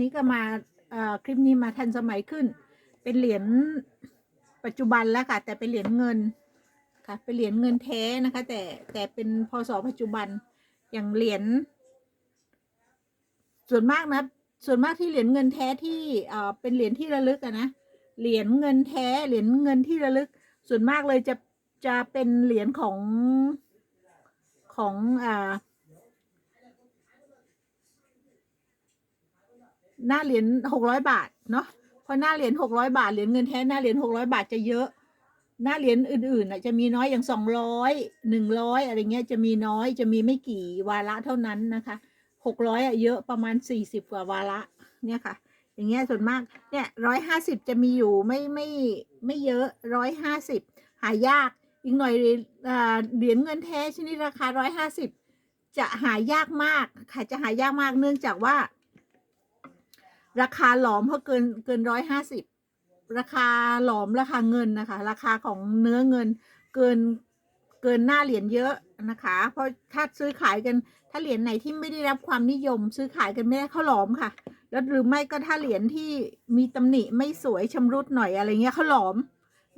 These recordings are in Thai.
นี้ก็มาคลิปนี้มาทันสมัยขึ้น เป็นเหรียญปัจจุบันแล้วค่ะ แต่เป็นเหรียญเงินค่ะ เป็นเหรียญเงินแท้นะคะ แต่แต่เป็นพศปัจจุบันอย่างเหรียญส่วนมากนะส่วนมากที่เหรียญเงินแท้ที่เอ่อเป็นเหรียญที่ระลึกอะนะเหรียญเงินแท้เหรียญเงินที่ระลึก ส่วนมากเลยจะจะเป็นเหรียญของของอ่า หน้าเหรียญหกร้อยบาทเนาะเพราะหน้าเหรียญหกร้อยบาทเหรียญเงินแท้หน้าเหรียญหกร้อยบาทจะเยอะ หน้าเหรียญอื่นๆน่ะจะมีน้อยอย่างสองร้อยหนึ่งร้อยอะไรเงี้ยจะมีน้อยจะมีไม่กี่วาระเท่านั้นนะคะหกร้อยอะเยอะประมาณสี่สิบกว่าวาระเนี่ยค่ะ อย่างเงี้ยส่วนมากเนี่ยร้อยห้าสิบจะมีอยู่ไม่ไม่ไม่เยอะร้อยห้าสิบหายากอีกหน่อยเหรียญเงินแท้ชนิดราคาร้อยห้าสิบจะหายากมากค่ะจะหายากมากเนื่องจากว่า ราคาหลอมเพราะเกินเกินร้อยห้าสิบราคาหลอมราคาเงินนะคะ ราคาของเนื้อเงินเกินเกินหน้าเหรียญเยอะนะคะ เพราะถ้าซื้อขายกันถ้าเหรียญไหนที่ไม่ได้รับความนิยม ซื้อขายกันไม่ได้เขาหลอมค่ะ แล้วหรือไม่ก็ถ้าเหรียญที่มีตำหนิไม่สวยชำรุดหน่อยอะไรเงี้ยเขาหลอม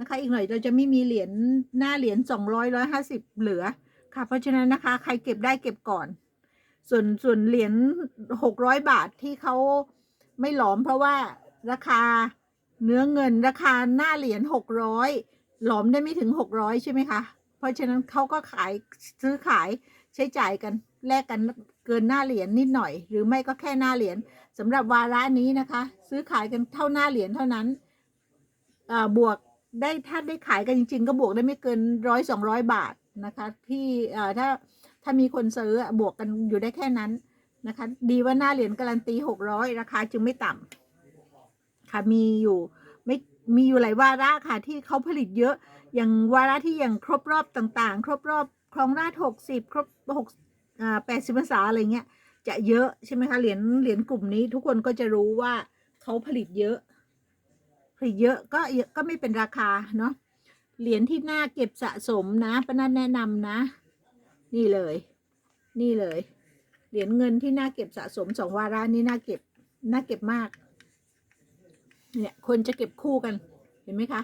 นะคะ อีกหน่อยเราจะไม่มีเหรียญหน้าเหรียญสองร้อยร้อยห้าสิบเหลือค่ะ เพราะฉะนั้นนะคะ ใครเก็บได้เก็บก่อน ส่วนส่วนเหรียญหกร้อยบาทที่เขา ไม่หลอมเพราะว่าราคาเนื้อเงินราคาหน้าเหรียญหกร้อยหลอมได้ไม่ถึงหกร้อยใช่ไหมคะ เพราะฉะนั้นเขาก็ขายซื้อขายใช้จ่ายกันแลกกันเกินหน้าเหรียญนิดหน่อย หรือไม่ก็แค่หน้าเหรียญสำหรับวาระนี้นะคะ ซื้อขายกันเท่าหน้าเหรียญเท่านั้นบวกได้ถ้าได้ขายกันจริง ๆ ก็บวกได้ไม่เกินร้อยสองร้อยบาทนะคะ ที่ถ้าถ้ามีคนซื้อบวกกันอยู่ได้แค่นั้น นะคะ ดีว่าหน้าเหรียญการันตีหกร้อยราคาจึงไม่ต่ำค่ะมีอยู่ไม่มีอยู่หลายวาระค่ะที่เขาผลิตเยอะ อย่างวาระที่อย่างครบรอบต่างๆ ครบรอบครองราชหกสิบครบหกอ่าแปดสิบพรรษาอะไรเงี้ยจะเยอะใช่ไหมคะเหรียญเหรียญกลุ่มนี้ ทุกคนก็จะรู้ว่าเขาผลิตเยอะ ผลิตเยอะก็เยอะก็ไม่เป็นราคาเนาะเหรียญที่น่าเก็บสะสมนะปนัดแนะนำนะ นี่เลย นี่เลย เหรียญเงินที่น่าเก็บสะสมสองวาระนี้น่าเก็บน่าเก็บมาก เนี่ยคนจะเก็บคู่กัน เห็นไหมคะ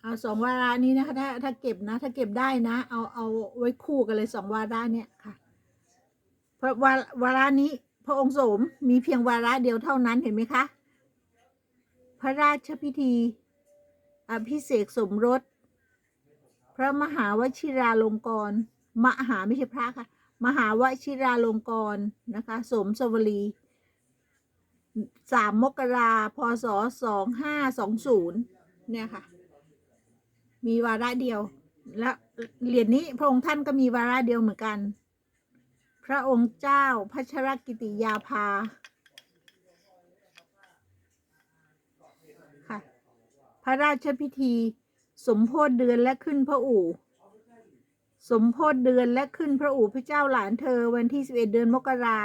เอาสองวาระนี้นะคะถ้าถ้าเก็บนะ ถ้าเก็บได้นะ เอาเอาไว้คู่กันเลยสองวาระเนี่ยค่ะ เพราะวาวาระนี้ พระองค์สมมีเพียงวาระเดียวเท่านั้นเห็นไหมคะ พระราชพิธีอภิเษกสมรส พระมหาวชิราลงกรณ์มหาไม่ใช่พระค่ะ มหาวชิราลงกรณ์นะคะสมสวรีสามมกราพศสองห้าสองศูนย์เนี่ยค่ะ มีวาระเดียว และเหรียญนี้พระองค์ท่านก็มีวาระเดียวเหมือนกัน พระองค์เจ้าพัชรกิติยาภาค่ะ พระราชพิธี สมโพธิเดือนและขึ้นพระอู่ สมโพธิเดือนและขึ้นพระอู่พระเจ้าหลานเธอวันที่ 11 เดือนมกรา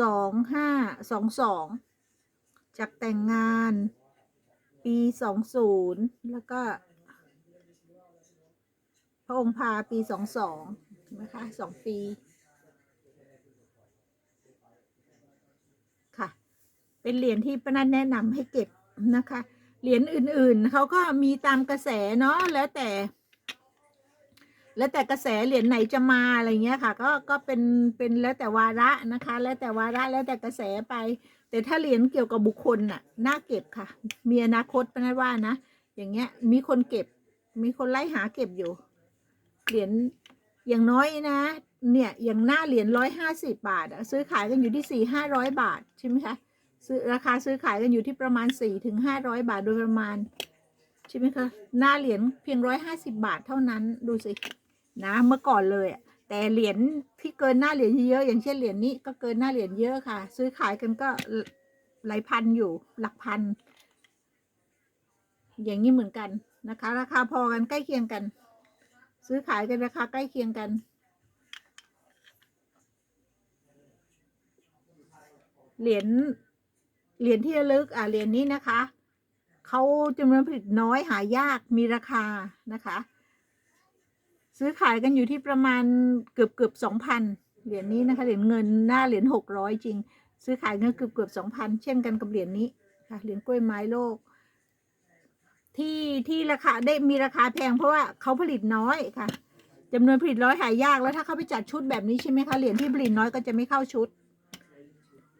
สองห้าสองสองจากแต่งงาน ปีสองศูนย์แล้วก็ พระองค์พาปีสองสองนะคะสองปี ค่ะ เป็นเหรียญที่ป้านัทแนะนำให้เก็บนะคะ เหรียญอื่นๆเขาก็มีตามกระแสเนาะแล้วแต่ แล้วแต่กระแสเหรียญไหนจะมาอะไรเงี้ยค่ะ ก็ก็เป็นเป็นแล้วแต่วาระนะคะ แล้วแต่วาระแล้วแต่กระแสไป แต่ถ้าเหรียญเกี่ยวกับบุคคลน่ะน่าเก็บค่ะ มีอนาคตป้านัทว่านะอย่างเงี้ยมีคนเก็บ มีคนไล่หาเก็บอยู่เหรียญอย่างน้อยนะ เนี่ยอย่างหน้าเหรียญร้อยห้าสิบบาทอะซื้อขายกันอยู่ที่สี่ห้าร้อยบาทใช่ไหมคะซื้อราคาซื้อขายกันอยู่ที่ประมาณสี่ถึงห้าร้อยบาทโดยประมาณ ใช่ไหมคะ หน้าเหรียญเพียงร้อยห้าสิบาทเท่านั้นดูสิ นะเมื่อก่อนเลยแต่เหรียญที่เกินหน้าเหรียญเยอะ อย่างเช่นเหรียญนี้ก็เกินหน้าเหรียญเยอะค่ะ ซื้อขายกันก็หลายพันอยู่หลักพัน อย่างนี้เหมือนกันนะคะ ราคาพอกันใกล้เคียงกัน ซื้อขายกันราคาใกล้เคียงกันเหรียญเหรียญที่ระลึกอ่าเหรียญนี้นะคะเขาจำนวนผลิตน้อยหายากมีราคานะคะ ซื้อขายกันอยู่ที่ประมาณเกือบเกือบสองพันเหรียญนี้นะคะเหรียญเงินหน้าเหรียญหกร้อยจริง ซื้อขายเงินเกือบเกือบสองพันเช่นกันกับเหรียญนี้ค่ะเหรียญกล้วยไม้โลก ที่ที่ราคาได้มีราคาแพงเพราะว่าเขาผลิตน้อยค่ะจำนวนผลิตน้อยหายากแล้วถ้าเขาไปจัดชุดแบบนี้ใช่ไหมคะเหรียญที่ผลิตน้อยก็จะไม่เข้าชุด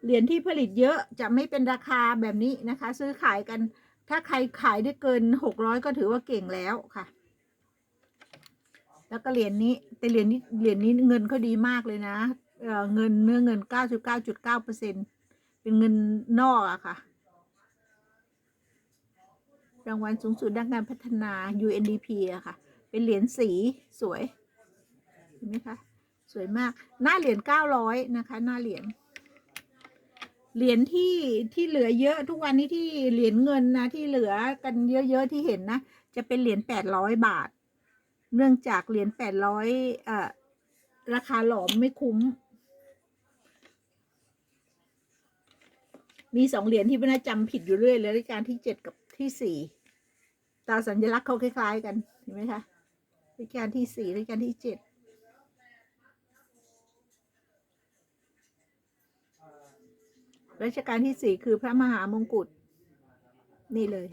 เหรียญที่ผลิตเยอะจะไม่เป็นราคาแบบนี้นะคะ ซื้อขายกัน ถ้าใครขายได้เกินหกร้อยก็ถือว่าเก่งแล้วค่ะ แล้วก็เหรียญนี้แต่เหรียญนี้เหรียญนี้เงินเขาดีมากเลยนะเเงินเนื้อเงินเก้าสิบเก้าจุดเก้าเปอร์เซ็นเป็นเงินนอกอะค่ะ รางวัลสูงสุดด้านการพัฒนา UNDP อะค่ะ เป็นเหรียญสีสวยเห็นไหมคะสวยมาก หน้าเหรียญเก้าร้อยนะคะ หน้าเหรียญเหรียญที่ที่เหลือเยอะทุกวันนี้ที่เหรียญเงินนะที่เหลือกันเยอะๆที่เห็นนะ จะเป็นเหรียญแปดร้อยบาท เนื่องจากเหรียญแปดร้อยเอ่อราคาหลอมไม่คุ้ม มีสองเหรียญที่ไม่น่าจำผิดอยู่เรื่อยเลยรายการที่เจ็ดกับที่สี่ตาสัญลักษณ์เขาคล้ายๆกันเห็นไหมคะรายการที่สี่รายการที่เจ็ดรัชกาลที่สี่คือพระมหามงกุฎนี่เลย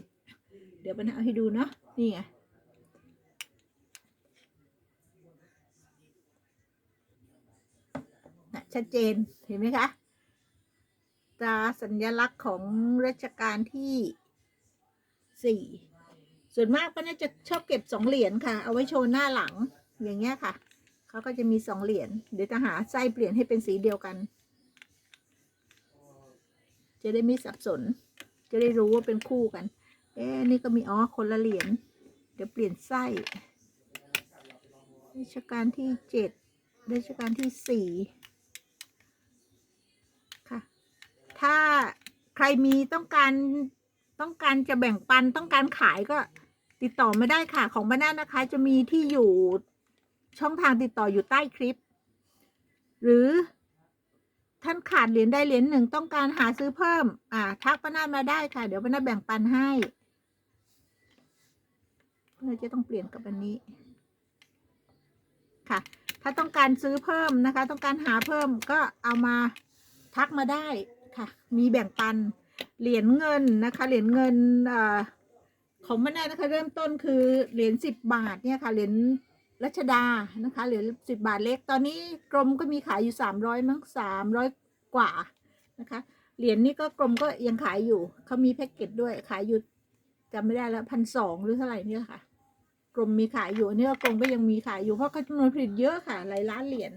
เดี๋ยวปัญหาให้ดูเนาะนี่ไง นะ ชัดเจนเห็นไหมคะตราสัญลักษณ์ของรัชกาลที่สี่ส่วนมากก็น่าจะชอบเก็บสองเหรียญค่ะ เอาไว้โชว์หน้าหลังอย่างเงี้ยค่ะเขาก็จะมีสองเหรียญเดี๋ยวจะหาไส้เปลี่ยนให้เป็นสีเดียวกัน จะได้ไม่สับสน จะได้รู้ว่าเป็นคู่กัน เอ๊นี่ก็มีอ๋อคนละเหรียญเดี๋ยวเปลี่ยนไส้รัชกาลที่เจ็ดรัชกาลที่สี่ ถ้าใครมีต้องการต้องการจะแบ่งปันต้องการขายก็ติดต่อไม่ได้ค่ะ ของบ้านนานะคะ จะมีที่อยู่ช่องทางติดต่ออยู่ใต้คลิป หรือท่านขาดเหรียญได้เหรียญหนึ่งต้องการหาซื้อเพิ่ม อ่า ทักป้านามาได้ค่ะ เดี๋ยวป้านาแบ่งปันให้เราจะต้องเปลี่ยนกับอันนี้ ค่ะ ถ้าต้องการซื้อเพิ่มนะคะ ต้องการหาเพิ่มก็เอามาทักมาได้ ค่ะ มีแบ่งปันเหรียญเงินนะคะ เหรียญเงินอของมันนะคะเริ่มต้นคือเหรียญสิบบาทเนี่ยค่ะเหรียญรัชดานะคะเหรียญสิบบาทเล็กตอนนี้กรมก็มีขายอยู่สามร้อยมั้งสามร้อยกว่านะคะเหรียญนี้ก็กรมก็ยังขายอยู่เขามีแพ็กเกจด้วยขายอยู่จำไม่ได้แล้วพันสองหรือเท่าไหร่เนี่ยค่ะ กรมมีขายอยู่อันนี่ก็กรมก็ยังมีขายอยู่เพราะเขาจำนวนผลิตเยอะค่ะหลายล้านเหรียญ